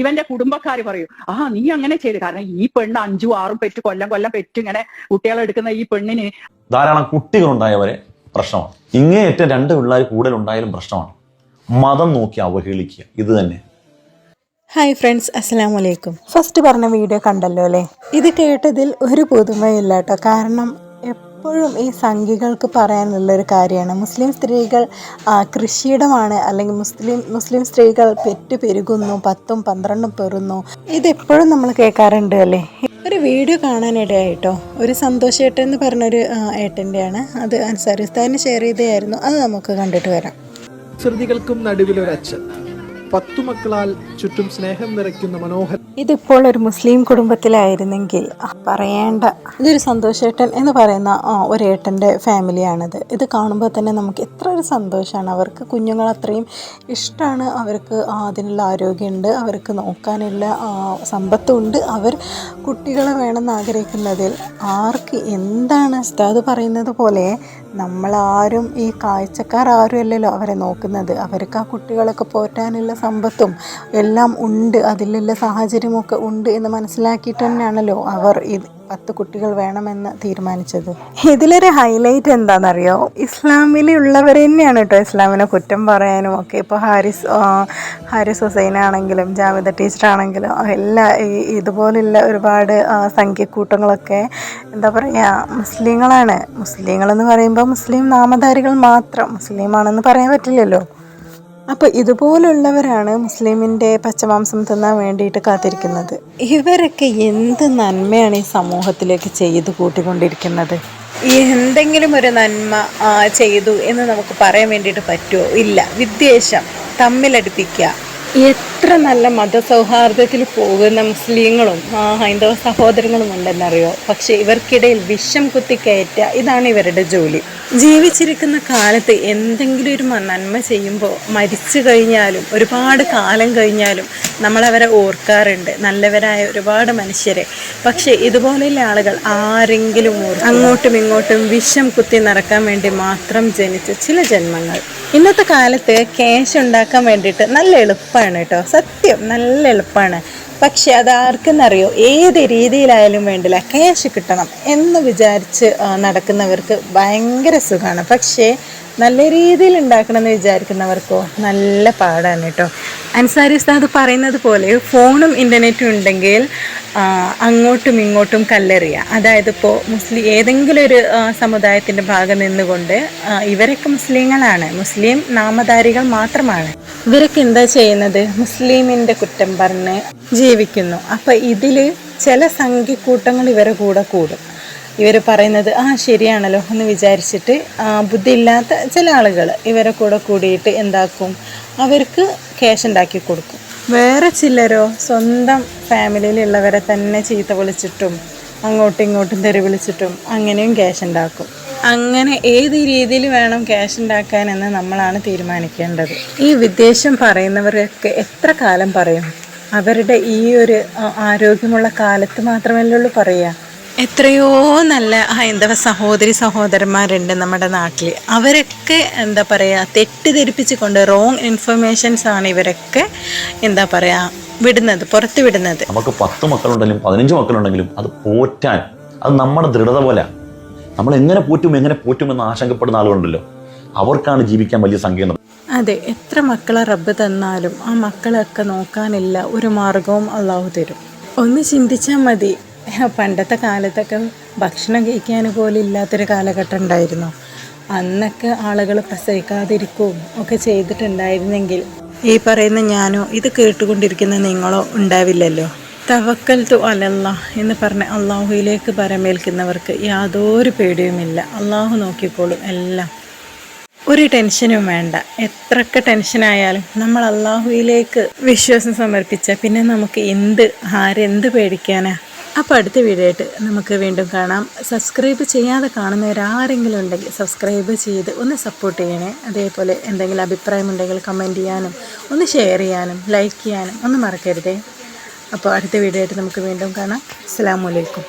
ഇവന്റെ കുടുംബക്കാർ പറയും ആ നീ അങ്ങനെ ചെയ്ത്. കാരണം ഈ പെണ്ണ് അഞ്ചും ആറും പെറ്റ് കൊല്ലം കൊല്ലം പെറ്റ് ഇങ്ങനെ കുട്ടികളെ എടുക്കുന്ന ഈ പെണ്ണിന് ധാരാളം കുട്ടികളുണ്ടായവരെ പ്രശ്നമാണ്. ഇങ്ങേയറ്റം രണ്ട് പിള്ളേർ കൂടുതൽ ഉണ്ടായാലും പ്രശ്നമാണ്. മതം നോക്കി അവഹേളിക്കുക. ഇത് തന്നെ. ഹായ് ഫ്രണ്ട്സ് അസ്സാം വലൈക്കും ഫസ്റ്റ് പറഞ്ഞ വീഡിയോ കണ്ടല്ലോ അല്ലേ? ഇത് കേട്ടതിൽ ഒരു പുതുമയില്ല കേട്ടോ കാരണം എപ്പോഴും ഈ സംഘികൾക്ക് പറയാനുള്ളൊരു കാര്യമാണ്. മുസ്ലിം സ്ത്രീകൾ കൃഷിയിടമാണ് അല്ലെങ്കിൽ മുസ്ലിം മുസ്ലിം സ്ത്രീകൾ പെറ്റ് പെരുകുന്നു പത്തും പന്ത്രണ്ടും പെറുന്നു. ഇതെപ്പോഴും നമ്മൾ കേൾക്കാറുണ്ട് അല്ലേ? ഒരു വീഡിയോ കാണാനിടയായിട്ടോ? ഒരു സന്തോഷേട്ടൻ എന്ന് പറഞ്ഞൊരു ഏട്ടന്റെയാണ്. അത് അൻസാരി ഉസ്താദിന് ഷെയർ ചെയ്തതായിരുന്നു. അത് നമുക്ക് കണ്ടിട്ട് വരാം. ശ്രുതികൾക്കും നടുവിലൊരച്ഛൻ. പത്തു മക്കളാൽ ചുറ്റും സ്നേഹം നിറയ്ക്കുന്ന മനോഹര ഇതിപ്പോൾ ഒരു മുസ്ലിം കുടുംബത്തിലായിരുന്നെങ്കിൽ പറയേണ്ട. ഇതൊരു സന്തോഷേട്ടൻ എന്ന് പറയുന്ന ഒരു ഏട്ടന്റെ ഫാമിലിയാണിത്. ഇത് കാണുമ്പോൾ തന്നെ നമുക്ക് എത്ര ഒരു സന്തോഷമാണ് അവർക്ക് കുഞ്ഞുങ്ങൾ അത്രയും ഇഷ്ടമാണ് അവർക്ക് അതിനുള്ള ആരോഗ്യമുണ്ട്. അവർക്ക് നോക്കാനുള്ള സമ്പത്തുണ്ട്. അവർ കുട്ടികളെ വേണമെന്ന് ആഗ്രഹിക്കുന്നതിൽ ആർക്ക് എന്താണ് ഉസ്താദ് പറയുന്നത് പോലെ നമ്മളാരും ഈ കാഴ്ചക്കാർ ആരും അല്ലല്ലോ അവരെ നോക്കുന്നത്. അവർക്ക് ആ കുട്ടികളൊക്കെ പോറ്റാനുള്ള സമ്പത്തും എല്ലാം ഉണ്ട് അതിലുള്ള സാഹചര്യമൊക്കെ ഉണ്ട് എന്ന് മനസ്സിലാക്കിയിട്ട് തന്നെയാണല്ലോ അവർ ഇത് പത്ത് കുട്ടികൾ വേണമെന്ന് തീരുമാനിച്ചത്. ഇതിലൊരു ഹൈലൈറ്റ് എന്താണെന്നറിയോ? ഇസ്ലാമിലുള്ളവർ തന്നെയാണ് കേട്ടോ ഇസ്ലാമിനെ കുറ്റം പറയാനും ഒക്കെ. ഇപ്പോൾ ഹാരിസ് ഹാരിസ് ഹുസൈൻ ആണെങ്കിലും ജാവിദ ടീച്ചറാണെങ്കിലും എല്ലാ ഇതുപോലുള്ള ഒരുപാട് സംഖ്യക്കൂട്ടങ്ങളൊക്കെ എന്താ പറയുക മുസ്ലിങ്ങളാണ്. മുസ്ലിങ്ങളെന്ന് പറയുമ്പോൾ മുസ്ലിം നാമധാരികൾ മാത്രം. മുസ്ലിമാണെന്ന് പറയാൻ പറ്റില്ലല്ലോ. അപ്പോൾ ഇതുപോലുള്ളവരാണ് മുസ്ലിമിന്റെ പച്ചമാംസം തിന്നാൻ വേണ്ടിയിട്ട് കാത്തിരിക്കുന്നത്. ഇവരൊക്കെ എന്ത് നന്മയാണ് ഈ സമൂഹത്തിലേക്ക് ചെയ്തു കൂട്ടിക്കൊണ്ടിരിക്കുന്നത്? എന്തെങ്കിലും ഒരു നന്മ ചെയ്തു എന്ന് നമുക്ക് പറയാൻ വേണ്ടിയിട്ട് പറ്റുമോ? ഇല്ല. വിദ്വേഷം തമ്മിലടിപ്പിക്കുക. എത്ര നല്ല മതസൗഹാർദ്ദത്തിൽ പോകുന്ന മുസ്ലിങ്ങളും ഹൈന്ദവ സഹോദരങ്ങളും ഉണ്ടെന്നറിയോ പക്ഷേ ഇവർക്കിടയിൽ വിഷം കുത്തി കയറ്റുക ഇതാണ് ഇവരുടെ ജോലി. ജീവിച്ചിരിക്കുന്ന കാലത്ത് എന്തെങ്കിലും ഒരു നന്മ ചെയ്യുമ്പോൾ മരിച്ചു കഴിഞ്ഞാലും ഒരുപാട് കാലം കഴിഞ്ഞാലും നമ്മളവരെ ഓർക്കാറുണ്ട്. നല്ലവരായ ഒരുപാട് മനുഷ്യരെ. പക്ഷേ ഇതുപോലെയുള്ള ആളുകൾ ആരെങ്കിലും ഓർക്കും അങ്ങോട്ടും ഇങ്ങോട്ടും വിഷം കുത്തി നടക്കാൻ വേണ്ടി മാത്രം ജനിച്ച ചില ജന്മങ്ങൾ. ഇന്നത്തെ കാലത്ത് ക്യാഷ് ഉണ്ടാക്കാൻ വേണ്ടിയിട്ട് നല്ല എളുപ്പമാണ് കേട്ടോ. സത്യം നല്ല എളുപ്പമാണ് പക്ഷെ അത് ആർക്കെന്നറിയോ? ഏത് രീതിയിലായാലും വേണ്ടില്ല. ക്യാഷ് കിട്ടണം എന്ന് വിചാരിച്ച് നടക്കുന്നവർക്ക് ഭയങ്കര സുഖമാണ് പക്ഷേ നല്ല രീതിയിൽ ഉണ്ടാക്കണമെന്ന് വിചാരിക്കുന്നവർക്കോ നല്ല പാടാണ് കേട്ടോ. അൻസാരി ഉസ്താദ് പറയുന്നത് പോലെ ഫോണും ഇന്റർനെറ്റും ഉണ്ടെങ്കിൽ അങ്ങോട്ടും ഇങ്ങോട്ടും കല്ലെറിയുക അതായത് ഇപ്പോൾ മുസ്ലിം ഏതെങ്കിലും ഒരു സമുദായത്തിന്റെ ഭാഗം നിന്നുകൊണ്ട് ഇവരൊക്കെ മുസ്ലിങ്ങളാണ്. മുസ്ലിം നാമധാരികൾ മാത്രമാണ്. ഇവരൊക്കെ എന്താ ചെയ്യുന്നത്? മുസ്ലിമിന്റെ കുറ്റം പറഞ്ഞ് ജീവിക്കുന്നു. അപ്പം ഇതിൽ ചില സംഖ്യക്കൂട്ടങ്ങൾ ഇവരെ കൂടെ കൂടും. ഇവർ പറയുന്നത് ആ ശരിയാണല്ലോ എന്ന് വിചാരിച്ചിട്ട് ബുദ്ധിയില്ലാത്ത ചില ആളുകൾ ഇവരെ കൂടെ കൂടിയിട്ട് എന്താക്കും? അവർക്ക് ക്യാഷ് ഉണ്ടാക്കി കൊടുക്കും. വേറെ ചിലരോ സ്വന്തം ഫാമിലിയിലുള്ളവരെ തന്നെ ചീത്ത വിളിച്ചിട്ടും അങ്ങോട്ടും ഇങ്ങോട്ടും തെറി വിളിച്ചിട്ടും അങ്ങനെയും ക്യാഷ് ഉണ്ടാക്കും. അങ്ങനെ ഏത് രീതിയിൽ വേണം ക്യാഷ് ഉണ്ടാക്കാനെന്ന് നമ്മളാണ് തീരുമാനിക്കേണ്ടത്. ഈ വിദ്ദേശം പറയുന്നവരൊക്കെ എത്ര കാലം പറയും? അവരുടെ ഈ ഒരു ആരോഗ്യമുള്ള കാലത്ത് മാത്രമല്ലേ ഉള്ളൂ പറയുക. എത്രയോ നല്ല ഹൈന്ദവ സഹോദരി സഹോദരന്മാരുണ്ട് നമ്മുടെ നാട്ടിൽ അവരൊക്കെ എന്താ പറയുക തെറ്റിദ്ധരിപ്പിച്ചുകൊണ്ട് റോങ് ഇൻഫർമേഷൻസ് ആണ് ഇവരൊക്കെ എന്താ പറയുക വിടുന്നത് പുറത്ത് വിടുന്നത്. നമുക്ക് പത്ത് മക്കളുണ്ടെങ്കിലും പതിനഞ്ച് മക്കളുണ്ടെങ്കിലും അത് പോറ്റാൻ അത് നമ്മുടെ ദൃഢത പോലെ നമ്മൾ എങ്ങനെ പോറ്റും എങ്ങനെ പോറ്റും എന്ന് ആശങ്കപ്പെടുന്ന ആളുകളുണ്ടല്ലോ. അവർക്കാണ് ജീവിക്കാൻ വലിയ സങ്കീർണത അതെ എത്ര മക്കളെ റബ്ബ് തന്നാലും ആ മക്കളെയൊക്കെ നോക്കാനില്ല ഒരു മാർഗവും അള്ളാഹു തരും. ഒന്ന് ചിന്തിച്ചാൽ മതി പണ്ടത്തെ കാലത്തൊക്കെ ഭക്ഷണം കഴിക്കാൻ പോലും ഇല്ലാത്തൊരു കാലഘട്ടം ഉണ്ടായിരുന്നു. അന്നൊക്കെ ആളുകൾ പ്രസവിക്കാതിരിക്കുകയും ഒക്കെ ചെയ്തിട്ടുണ്ടായിരുന്നെങ്കിൽ ഈ പറയുന്ന ഞാനോ ഇത് കേട്ടുകൊണ്ടിരിക്കുന്ന നിങ്ങളോ ഉണ്ടാവില്ലല്ലോ. തവക്കൽ തു അലല്ല എന്ന് പറഞ്ഞ് അള്ളാഹുയിലേക്ക് പരമേൽക്കുന്നവർക്ക് യാതൊരു പേടിയുമില്ല. അള്ളാഹു നോക്കിക്കോളും എല്ലാം. ഒരു ടെൻഷനും വേണ്ട. എത്രയൊക്കെ ടെൻഷനായാലും നമ്മൾ അള്ളാഹുയിലേക്ക് വിശ്വാസം സമർപ്പിച്ച പിന്നെ നമുക്ക് എന്ത് ആരെന്ത് പേടിക്കാനാ? അപ്പോൾ അടുത്ത വീഡിയോ ആയിട്ട് നമുക്ക് വീണ്ടും കാണാം. സബ്സ്ക്രൈബ് ചെയ്യാതെ കാണുന്നവരാരെങ്കിലും ഉണ്ടെങ്കിൽ സബ്സ്ക്രൈബ് ചെയ്ത് ഒന്ന് സപ്പോർട്ട് ചെയ്യണേ. അതേപോലെ എന്തെങ്കിലും അഭിപ്രായം ഉണ്ടെങ്കിൽ കമന്റ് ചെയ്യാനും ഒന്ന് ഷെയർ ചെയ്യാനും ലൈക്ക് ചെയ്യാനും ഒന്നും മറക്കരുതേ. അപ്പോൾ അടുത്ത വീഡിയോ ആയിട്ട് നമുക്ക് വീണ്ടും കാണാം. അസ്സാം വലൈക്കും